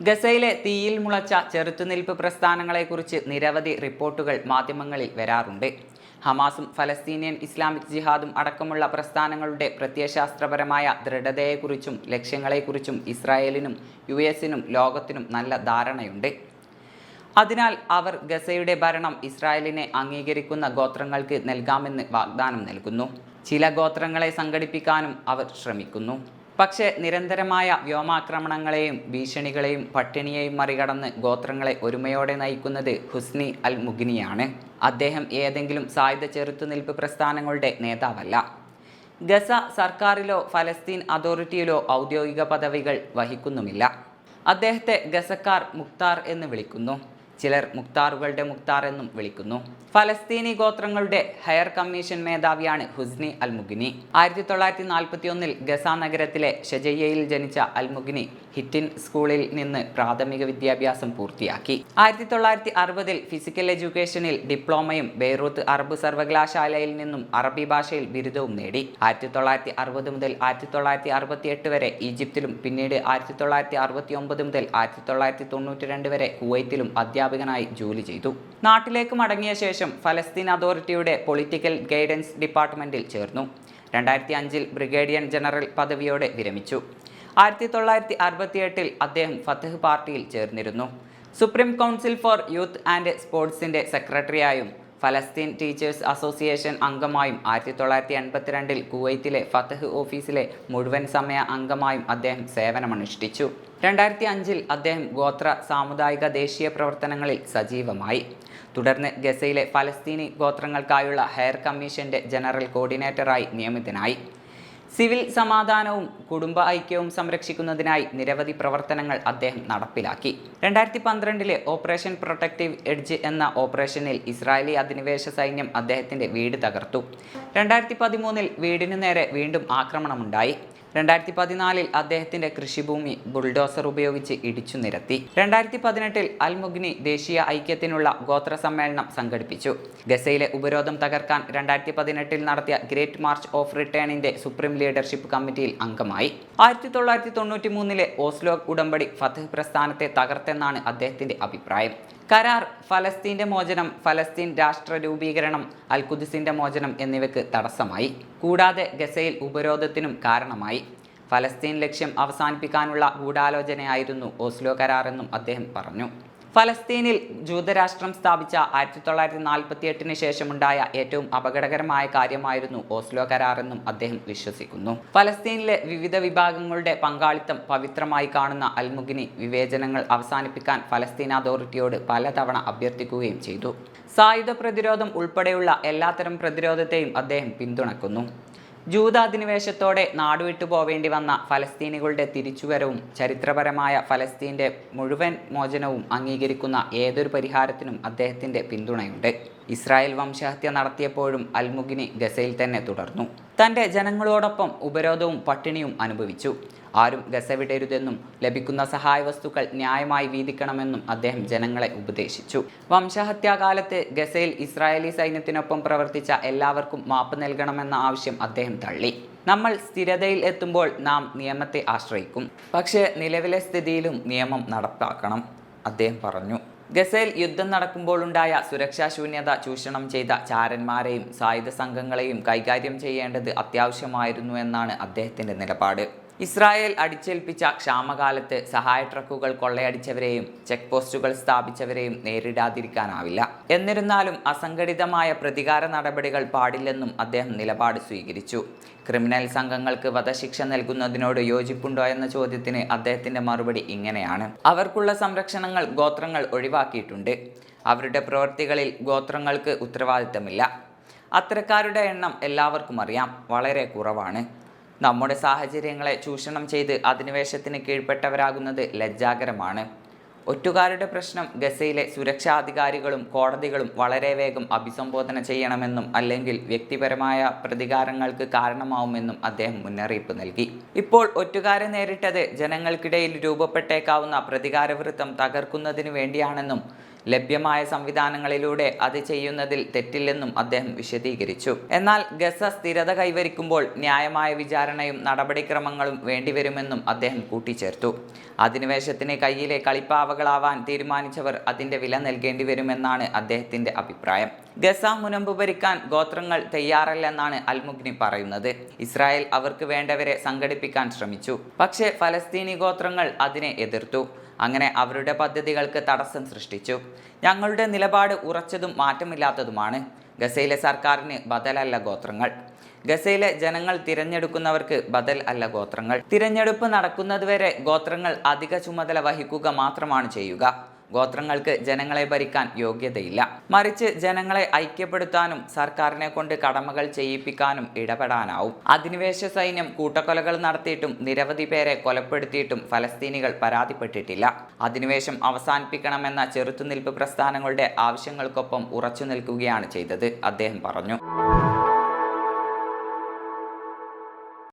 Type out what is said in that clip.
ഗസയിലെ തീയിൽ മുളച്ച ചെറുത്തുനിൽപ്പ് പ്രസ്ഥാനങ്ങളെക്കുറിച്ച് നിരവധി റിപ്പോർട്ടുകൾ മാധ്യമങ്ങളിൽ വരാറുണ്ട്. ഹമാസും ഫലസ്തീനിയൻ ഇസ്ലാമിക് ജിഹാദും അടക്കമുള്ള പ്രസ്ഥാനങ്ങളുടെ പ്രത്യയശാസ്ത്രപരമായ ദൃഢതയെക്കുറിച്ചും ലക്ഷ്യങ്ങളെക്കുറിച്ചും ഇസ്രായേലിനും യു എസിനും ലോകത്തിനും നല്ല ധാരണയുണ്ട്. അതിനാൽ അവർ ഗസയുടെ ഭരണം ഇസ്രായേലിനെ അംഗീകരിക്കുന്ന ഗോത്രങ്ങൾക്ക് നൽകാമെന്ന് വാഗ്ദാനം നൽകുന്നു. ചില ഗോത്രങ്ങളെ സംഘടിപ്പിക്കാനും അവർ ശ്രമിക്കുന്നു. പക്ഷേ നിരന്തരമായ വ്യോമാക്രമണങ്ങളെയും ഭീഷണികളെയും പട്ടിണിയെയും മറികടന്ന് ഗോത്രങ്ങളെ ഒരുമയോടെ നയിക്കുന്നത് ഹുസ്നി അൽ മുഗ്നിയാണ് അദ്ദേഹം ഏതെങ്കിലും സായുധ ചെറുത്തുനിൽപ്പ് പ്രസ്ഥാനങ്ങളുടെ നേതാവല്ല. ഗസ സർക്കാരിലോ ഫലസ്തീൻ അതോറിറ്റിയിലോ ഔദ്യോഗിക പദവികൾ വഹിക്കുന്നുമില്ല. അദ്ദേഹത്തെ ഗസക്കാർ മുക്താർ എന്ന് വിളിക്കുന്നു. ചിലർ മുക്താറുകളുടെ മുക്താർ എന്നും വിളിക്കുന്നു. ഫലസ്തീനി ഗോത്രങ്ങളുടെ ഹയർ കമ്മീഷൻ മേധാവിയാണ് ഹുസ്നി അൽമുഗിനി. ആയിരത്തി തൊള്ളായിരത്തി നാൽപ്പത്തി ഒന്നിൽ ഗസ നഗരത്തിലെ ഷജയ്യയിൽ ജനിച്ച അൽമുഗിനി ഹിറ്റിൻ സ്കൂളിൽ നിന്ന് പ്രാഥമിക വിദ്യാഭ്യാസം പൂർത്തിയാക്കി. ആയിരത്തി തൊള്ളായിരത്തി അറുപതിൽ ഫിസിക്കൽ എഡ്യൂക്കേഷനിൽ ഡിപ്ലോമയും ബെയ്റൂത്ത് അറബ് സർവകലാശാലയിൽ നിന്നും അറബി ഭാഷയിൽ ബിരുദവും നേടി. ആയിരത്തി തൊള്ളായിരത്തി അറുപത് മുതൽ ആയിരത്തി തൊള്ളായിരത്തി അറുപത്തി എട്ട് വരെ ഈജിപ്തിലും പിന്നീട് ആയിരത്തി തൊള്ളായിരത്തി അറുപത്തി ഒമ്പത് മുതൽ ആയിരത്തി തൊള്ളായിരത്തി തൊണ്ണൂറ്റി രണ്ട് വരെ കുവൈത്തിലും അധ്യാപകനായി ജോലി ചെയ്തു. നാട്ടിലേക്ക് മടങ്ങിയ ശേഷം ഫലസ്തീൻ അതോറിറ്റിയുടെ പൊളിറ്റിക്കൽ ഗൈഡൻസ് ഡിപ്പാർട്ട്മെന്റിൽ ചേർന്നു. രണ്ടായിരത്തി അഞ്ചിൽ ബ്രിഗേഡിയൻ ജനറൽ പദവിയോടെ വിരമിച്ചു. ആയിരത്തി തൊള്ളായിരത്തി അറുപത്തിയെട്ടിൽ അദ്ദേഹം ഫത്തഹ് പാർട്ടിയിൽ ചേർന്നിരുന്നു. Supreme council for youth and സ്പോർട്സിന്റെ സെക്രട്ടറിയായും ഫലസ്തീൻ ടീച്ചേഴ്സ് അസോസിയേഷൻ അംഗമായും ആയിരത്തി തൊള്ളായിരത്തി എൺപത്തിരണ്ടിൽ കുവൈത്തിലെ ഫത്തഹ് ഓഫീസിലെ മുഴുവൻ സമയ അംഗമായും അദ്ദേഹം സേവനമനുഷ്ഠിച്ചു. രണ്ടായിരത്തി അഞ്ചിൽ അദ്ദേഹം ഗോത്ര സാമുദായിക ദേശീയ പ്രവർത്തനങ്ങളിൽ സജീവമായി. തുടർന്ന് ഗസയിലെ ഫലസ്തീനി ഗോത്രങ്ങൾക്കായുള്ള ഹയർ കമ്മീഷന്റെ ജനറൽ കോർഡിനേറ്ററായി നിയമിതനായി. സിവിൽ സമാധാനവും കുടുംബ ഐക്യവും സംരക്ഷിക്കുന്നതിനായി നിരവധി പ്രവർത്തനങ്ങൾ അദ്ദേഹം നടപ്പിലാക്കി. രണ്ടായിരത്തി പന്ത്രണ്ടിലെ ഓപ്പറേഷൻ പ്രൊട്ടക്റ്റീവ് എഡ്ജ് എന്ന ഓപ്പറേഷനിൽ ഇസ്രായേലി അധിനിവേശ സൈന്യം അദ്ദേഹത്തിന്റെ വീട് തകർത്തു. രണ്ടായിരത്തി പതിമൂന്നിൽ വീടിനു നേരെ വീണ്ടും ആക്രമണമുണ്ടായി. രണ്ടായിരത്തി പതിനാലിൽ അദ്ദേഹത്തിന്റെ കൃഷിഭൂമി ബുൾഡോസർ ഉപയോഗിച്ച് ഇടിച്ചു നിരത്തി. രണ്ടായിരത്തി പതിനെട്ടിൽ അൽ മുഗ്നി ദേശീയ ഐക്യത്തിനുള്ള ഗോത്ര സമ്മേളനം സംഘടിപ്പിച്ചു. ഗസയിലെ ഉപരോധം തകർക്കാൻ രണ്ടായിരത്തി പതിനെട്ടിൽ നടത്തിയ ഗ്രേറ്റ് മാർച്ച് ഓഫ് റിട്ടേണിന്റെ സുപ്രീം ലീഡർഷിപ്പ് കമ്മിറ്റിയിൽ അംഗമായി. ആയിരത്തി തൊള്ളായിരത്തി തൊണ്ണൂറ്റി മൂന്നിലെ ഓസ്ലോ ഉടമ്പടി ഫതഹ് പ്രസ്ഥാനത്തെ തകർത്തെന്നാണ് അദ്ദേഹത്തിന്റെ അഭിപ്രായം. കരാർ ഫലസ്തീന്റെ മോചനം ഫലസ്തീൻ രാഷ്ട്ര രൂപീകരണം അൽഖുദ്സിന്റെ മോചനം എന്നിവയ്ക്ക് തടസ്സമായി. കൂടാതെ ഗസയിൽ ഉപരോധത്തിനും കാരണമായി. ഫലസ്തീൻ ലക്ഷ്യം അവസാനിപ്പിക്കാനുള്ള ഗൂഢാലോചനയായിരുന്നു ഓസ്ലോ കരാറെന്നും അദ്ദേഹം പറഞ്ഞു. ഫലസ്തീനിൽ ജൂതരാഷ്ട്രം സ്ഥാപിച്ച ആയിരത്തി തൊള്ളായിരത്തി നാൽപ്പത്തി എട്ടിന് ശേഷമുണ്ടായ ഏറ്റവും അപകടകരമായ കാര്യമായിരുന്നു ഓസ്ലോ കരാറെന്നും അദ്ദേഹം വിശ്വസിക്കുന്നു. ഫലസ്തീനിലെ വിവിധ വിഭാഗങ്ങളുടെ പങ്കാളിത്തം പവിത്രമായി കാണുന്ന അൽമുഗിനി വിവേചനങ്ങൾ അവസാനിപ്പിക്കാൻ ഫലസ്തീൻ അതോറിറ്റിയോട് പലതവണ അഭ്യർത്ഥിക്കുകയും ചെയ്തു. സായുധ പ്രതിരോധം ഉൾപ്പെടെയുള്ള എല്ലാത്തരം പ്രതിരോധത്തെയും അദ്ദേഹം പിന്തുണക്കുന്നു. ജൂതാധിനിവേശത്തോടെ നാടുവിട്ടു പോവേണ്ടി വന്ന ഫലസ്തീനികളുടെ തിരിച്ചുവരവും ചരിത്രപരമായ ഫലസ്തീന്റെ മുഴുവൻ മോചനവും അംഗീകരിക്കുന്ന ഏതൊരു പരിഹാരത്തിനും അദ്ദേഹത്തിന്റെ പിന്തുണയുണ്ട്. ഇസ്രായേൽ വംശഹത്യ നടത്തിയപ്പോഴും അൽമുഗിനി ഗസയിൽ തന്നെ തുടർന്നു. തന്റെ ജനങ്ങളോടൊപ്പം ഉപരോധവും പട്ടിണിയും അനുഭവിച്ചു. ആരും ഗസ വിടരുതെന്നും ലഭിക്കുന്ന സഹായ വസ്തുക്കൾ ന്യായമായി വീതിക്കണമെന്നും അദ്ദേഹം ജനങ്ങളെ ഉപദേശിച്ചു. വംശഹത്യാകാലത്ത് ഗസയിൽ ഇസ്രായേലി സൈന്യത്തിനൊപ്പം പ്രവർത്തിച്ച എല്ലാവർക്കും മാപ്പ് നൽകണമെന്ന ആവശ്യം അദ്ദേഹം തള്ളി. നമ്മൾ സ്ഥിരതയിൽ എത്തുമ്പോൾ നാം നിയമത്തെ ആശ്രയിക്കും. പക്ഷേ നിലവിലെ സ്ഥിതിയിലും നിയമം നടപ്പാക്കണം അദ്ദേഹം പറഞ്ഞു. ഗസയിൽ യുദ്ധം നടക്കുമ്പോഴുണ്ടായ സുരക്ഷാ ശൂന്യത ചൂഷണം ചെയ്ത ചാരന്മാരെയും സായുധ സംഘങ്ങളെയും കൈകാര്യം ചെയ്യേണ്ടത് അത്യാവശ്യമായിരുന്നു എന്നാണ് അദ്ദേഹത്തിന്റെ നിലപാട്. ഇസ്രായേൽ അടിച്ചേൽപ്പിച്ച ക്ഷാമകാലത്ത് സഹായ ട്രക്കുകൾ കൊള്ളയടിച്ചവരെയും ചെക്ക് പോസ്റ്റുകൾ സ്ഥാപിച്ചവരെയും നേരിടാതിരിക്കാനാവില്ല. എന്നിരുന്നാലും അസംഘടിതമായ പ്രതികാര നടപടികൾ പാടില്ലെന്നും അദ്ദേഹം നിലപാട് സ്വീകരിച്ചു. ക്രിമിനൽ സംഘങ്ങൾക്ക് വധശിക്ഷ നൽകുന്നതിനോട് യോജിപ്പുണ്ടോ എന്ന ചോദ്യത്തിന് അദ്ദേഹത്തിന്റെ മറുപടി ഇങ്ങനെയാണ്. അവർക്കുള്ള സംരക്ഷണങ്ങൾ ഗോത്രങ്ങൾ ഒഴിവാക്കിയിട്ടുണ്ട്. അവരുടെ പ്രവൃത്തികളിൽ ഗോത്രങ്ങൾക്ക് ഉത്തരവാദിത്തമില്ല. അത്തരക്കാരുടെ എണ്ണം എല്ലാവർക്കും അറിയാം. വളരെ കുറവാണ്. നമ്മുടെ സാഹചര്യങ്ങളെ ചൂഷണം ചെയ്ത് അധിനിവേശത്തിന് കീഴ്പ്പെട്ടവരാകുന്നത് ലജ്ജാകരമാണ്. ഒറ്റുകാരുടെ പ്രശ്നം ഗസയിലെ സുരക്ഷാ അധികാരികളും കോടതികളും വളരെ വേഗം അഭിസംബോധന ചെയ്യണമെന്നും അല്ലെങ്കിൽ വ്യക്തിപരമായ പ്രതികാരങ്ങൾക്ക് കാരണമാവുമെന്നും അദ്ദേഹം മുന്നറിയിപ്പ് നൽകി. ഇപ്പോൾ ഒറ്റുകാരെ നേരിട്ടത് ജനങ്ങൾക്കിടയിൽ രൂപപ്പെട്ടേക്കാവുന്ന പ്രതികാരവൃത്തം തകർക്കുന്നതിന് വേണ്ടിയാണെന്നും ലഭ്യമായ സംവിധാനങ്ങളിലൂടെ അത് ചെയ്യുന്നതിൽ തെറ്റില്ലെന്നും അദ്ദേഹം വിശദീകരിച്ചു. എന്നാൽ ഗസ സ്ഥിരത കൈവരിക്കുമ്പോൾ ന്യായമായ വിചാരണയും നടപടിക്രമങ്ങളും വേണ്ടിവരുമെന്നും അദ്ദേഹം കൂട്ടിച്ചേർത്തു. അധിനിവേശത്തിന് കയ്യിലെ കളിപ്പാവകളാവാൻ തീരുമാനിച്ചവർ അതിന്റെ വില നൽകേണ്ടി വരുമെന്നാണ് അദ്ദേഹത്തിന്റെ അഭിപ്രായം. ഗസ മുനമ്പ് ഭരിക്കാൻ ഗോത്രങ്ങൾ തയ്യാറല്ലെന്നാണ് അൽമുഗ്നി പറയുന്നത്. ഇസ്രായേൽ അവർക്ക് വേണ്ടവരെ സംഘടിപ്പിക്കാൻ ശ്രമിച്ചു. പക്ഷേ ഫലസ്തീനി ഗോത്രങ്ങൾ അതിനെ എതിർത്തു. അങ്ങനെ അവരുടെ പദ്ധതികൾക്ക് തടസ്സം സൃഷ്ടിച്ചു. ഞങ്ങളുടെ നിലപാട് ഉറച്ചതും മാറ്റമില്ലാത്തതുമാണ്. ഗസയിലെ സർക്കാരിന് ബദലല്ല ഗോത്രങ്ങൾ. ഗസയിലെ ജനങ്ങൾ തിരഞ്ഞെടുക്കുന്നവർക്ക് ബദൽ അല്ല ഗോത്രങ്ങൾ. തിരഞ്ഞെടുപ്പ് നടക്കുന്നതുവരെ ഗോത്രങ്ങൾ അധിക ചുമതല വഹിക്കുക മാത്രമാണ് ചെയ്യുക. ഗോത്രങ്ങൾക്ക് ജനങ്ങളെ ഭരിക്കാൻ യോഗ്യതയില്ല. മറിച്ച് ജനങ്ങളെ ഐക്യപ്പെടുത്താനും സർക്കാരിനെ കൊണ്ട് കടമകൾ ചെയ്യിപ്പിക്കാനും ഇടപെടാനാവും. അധിനിവേശ സൈന്യം കൂട്ടക്കൊലകൾ നടത്തിയിട്ടും നിരവധി പേരെ കൊലപ്പെടുത്തിയിട്ടും ഫലസ്തീനികൾ പരാതിപ്പെട്ടിട്ടില്ല. അധിനിവേശം അവസാനിപ്പിക്കണമെന്ന ചെറുത്തുനിൽപ്പ് പ്രസ്ഥാനങ്ങളുടെ ആവശ്യങ്ങൾക്കൊപ്പം ഉറച്ചു നിൽക്കുകയാണ് ചെയ്തത് അദ്ദേഹം പറഞ്ഞു.